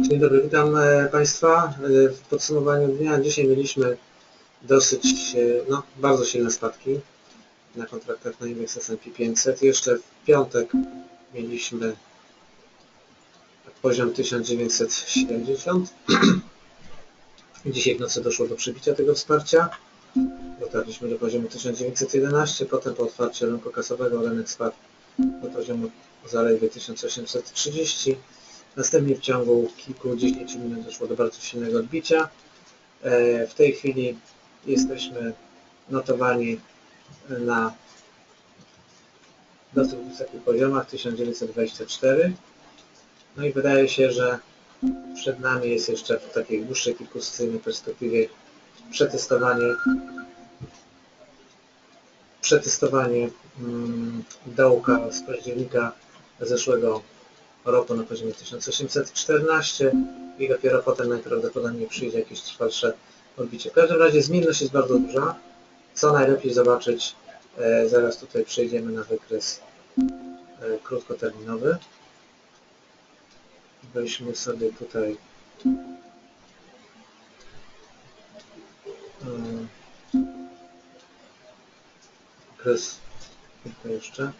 Dzień dobry, witam e, Państwa. E, W podsumowaniu dnia dzisiaj mieliśmy dosyć, e, no, bardzo silne spadki na kontraktach na indeks S&P 500. Jeszcze w piątek mieliśmy poziom 1970. Dzisiaj w nocy doszło do przebicia tego wsparcia. Dotarliśmy do poziomu 1911, potem po otwarciu rynku kasowego rynek spadł do poziomu zaledwie 1830. Następnie w ciągu kilkudziesięciu minut doszło do bardzo silnego odbicia. E, W tej chwili jesteśmy notowani na dosyć wysokich poziomach 1924. No i wydaje się, że przed nami jest jeszcze w takiej dłuższej kilkusesyjnej perspektywie przetestowanie przetestowanie mm, dołka z października zeszłego roku na poziomie 1814 i dopiero potem najprawdopodobniej przyjdzie jakieś trwalsze odbicie. W każdym razie zmienność jest bardzo duża. Co najlepiej zobaczyć, e, zaraz tutaj przejdziemy na wykres e, krótkoterminowy. Weźmy sobie tutaj e, okres tylko jeszcze.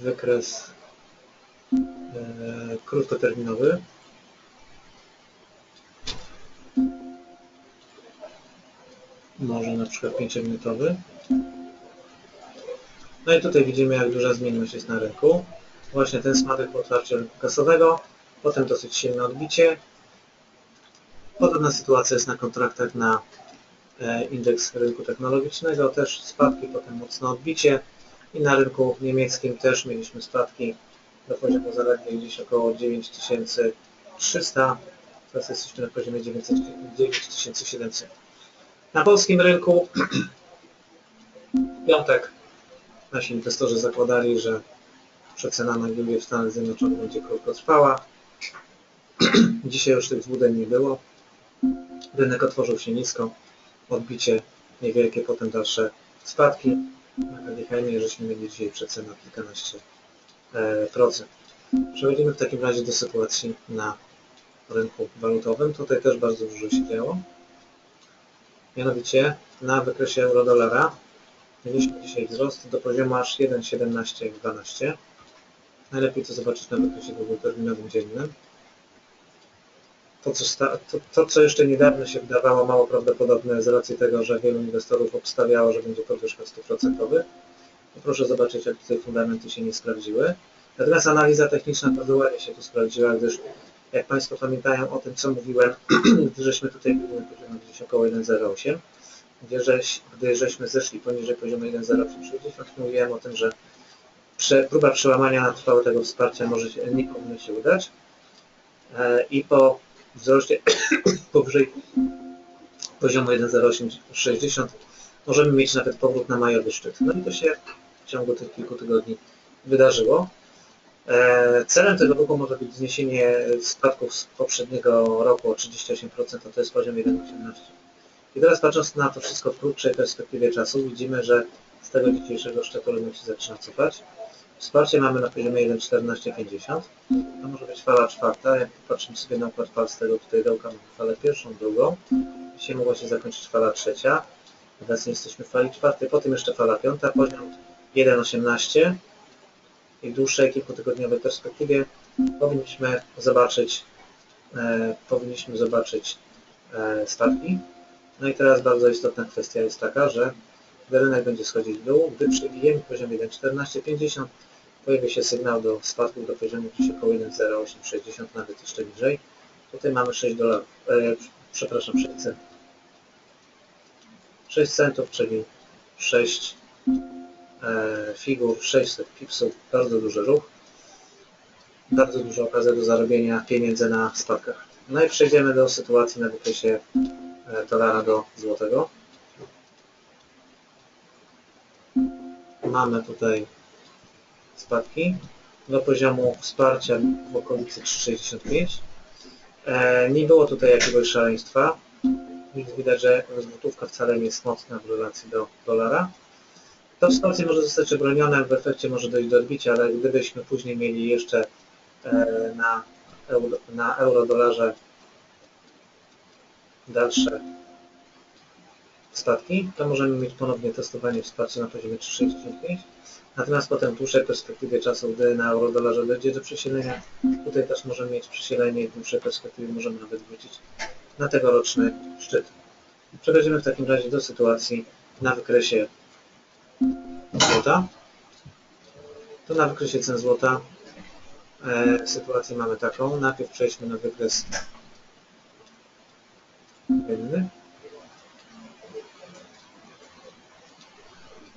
Wykres e, krótkoterminowy. Może na przykład 5-minutowy. No i tutaj widzimy jak duża zmienność jest na rynku. Właśnie ten spadek po otwarciu rynku kasowego, potem dosyć silne odbicie. Podobna sytuacja jest na kontraktach na e, indeks rynku technologicznego, też spadki, potem mocne odbicie i na rynku niemieckim też mieliśmy spadki do poziomu zaledwie gdzieś około 9300, teraz jesteśmy na poziomie 900 9700. Na polskim rynku w piątek nasi inwestorzy zakładali, że przecena na giełdzie w Stanach Zjednoczonych będzie krótko trwała. Dzisiaj już tych złudzeń nie było. Rynek otworzył się nisko, odbicie niewielkie, potem dalsze spadki. Pamiętajmy, żeśmy mieli dzisiaj przecenę kilkanaście e, procent. Przechodzimy w takim razie do sytuacji na rynku walutowym. Tutaj też bardzo dużo się działo. Mianowicie na wykresie euro-dolara mieliśmy dzisiaj wzrost do poziomu aż 1,1712. Najlepiej to zobaczyć na wykresie długoterminowym dziennym. To co, sta- to, to, co jeszcze niedawno się wydawało mało prawdopodobne z racji tego, że wielu inwestorów obstawiało, że będzie podwyżka 100%, to proszę zobaczyć, jak tutaj fundamenty się nie sprawdziły. Natomiast analiza techniczna bardzo ładnie się tu sprawdziła, gdyż jak Państwo pamiętają o tym, co mówiłem, gdy żeśmy tutaj byli na poziomie gdzieś około 1,08, gdzie żeś, gdy żeśmy zeszli poniżej poziomu 1,0860, mówiłem o tym, że prze, próba przełamania na trwałe tego wsparcia może się, nie powinno się udać. E, I po wzroście powyżej poziomu 1,0860 możemy mieć nawet powrót na majowy szczyt. No i to się w ciągu tych kilku tygodni wydarzyło. E, Celem tego ruchu może być zniesienie spadków z poprzedniego roku o 38%, a to jest poziom 1,18. I teraz patrząc na to wszystko w krótszej perspektywie czasu, widzimy, że z tego dzisiejszego szczytu rynek się zaczyna cofać. Wsparcie mamy na poziomie 1,1450. To może być fala czwarta. Jak popatrzymy sobie na układ fal z tego tutaj dołka, mamy falę pierwszą, drugą. Dzisiaj mogła się zakończyć fala trzecia. Obecnie jesteśmy w fali czwartej, potem jeszcze fala piąta, poziom 1,18 i w dłuższej kilkutygodniowej perspektywie powinniśmy zobaczyć e, powinniśmy zobaczyć e, spadki. No i teraz bardzo istotna kwestia jest taka, że gdy rynek będzie schodzić w dół, gdy przebijemy poziom 1,1450 pojawi się sygnał do spadków do poziomu gdzieś około 1,0860, nawet jeszcze niżej. Tutaj mamy 6 dolarów, e, przepraszam, 6 centów. 6 centów, czyli 6 e, figur, 600 pipsów, bardzo duży ruch. Bardzo duża okazja do zarobienia pieniędzy na spadkach. No i przejdziemy do sytuacji na wykresie e, dolara do złotego. Mamy tutaj spadki do poziomu wsparcia w okolicy 3,65. E, nie było tutaj jakiegoś szaleństwa. Więc widać, że złotówka wcale nie jest mocna w relacji do dolara. To wsparcie może zostać obronione, w efekcie może dojść do odbicia, ale gdybyśmy później mieli jeszcze e, na, euro, na euro-dolarze dalsze spadki, to możemy mieć ponownie testowanie wsparcia na poziomie 3,65. Natomiast potem w dłuższej perspektywie czasu, gdy na euro-dolarze dojdzie do przesilenia, tutaj też możemy mieć przesilenie i w dłuższej perspektywie możemy nawet wrócić na tegoroczny szczyt. Przechodzimy w takim razie do sytuacji na wykresie złota. To na wykresie cen złota e, sytuację mamy taką. Najpierw przejdźmy na wykres dzienny.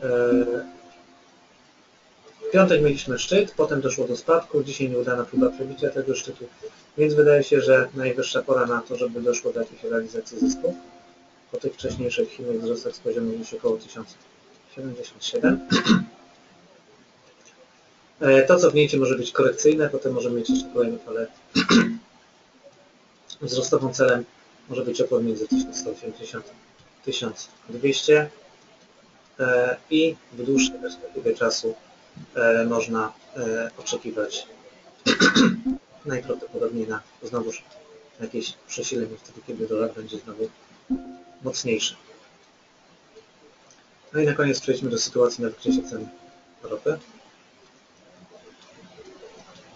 W piątek mieliśmy szczyt, potem doszło do spadku, dzisiaj nieudana próba przebicia tego szczytu, więc wydaje się, że najwyższa pora na to, żeby doszło do jakiejś realizacji zysków po tych wcześniejszych chwilach wzrostach z poziomu gdzieś około 1077. E, To cofnięcie może być korekcyjne, potem możemy mieć jeszcze kolejną falę wzrostową celem może być opór między 1180 1200 e, i w dłuższej perspektywie czasu e, można e, oczekiwać najprawdopodobniej na znowuż jakieś przesilenie wtedy, kiedy dolar będzie znowu mocniejszy. No i na koniec przejdźmy do sytuacji na wykresie cen ropy.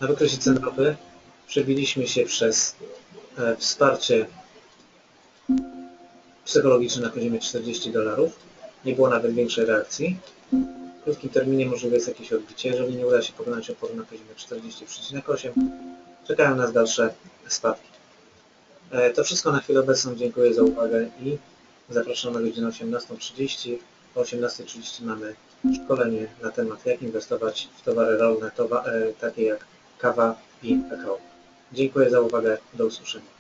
Na wykresie cen ropy przebiliśmy się przez e, wsparcie psychologiczne na poziomie 40 dolarów. Nie było nawet większej reakcji. W krótkim terminie możliwe jest jakieś odbicie. Jeżeli nie uda się pokonać oporu na poziomie 40,8, czekają nas dalsze spadki. E, To wszystko na chwilę obecną. Dziękuję za uwagę i zapraszam na godzinę 18.30. O 18.30 mamy szkolenie na temat jak inwestować w towary rolne, towa e, takie jak kawa i kakao. Dziękuję za uwagę. Do usłyszenia.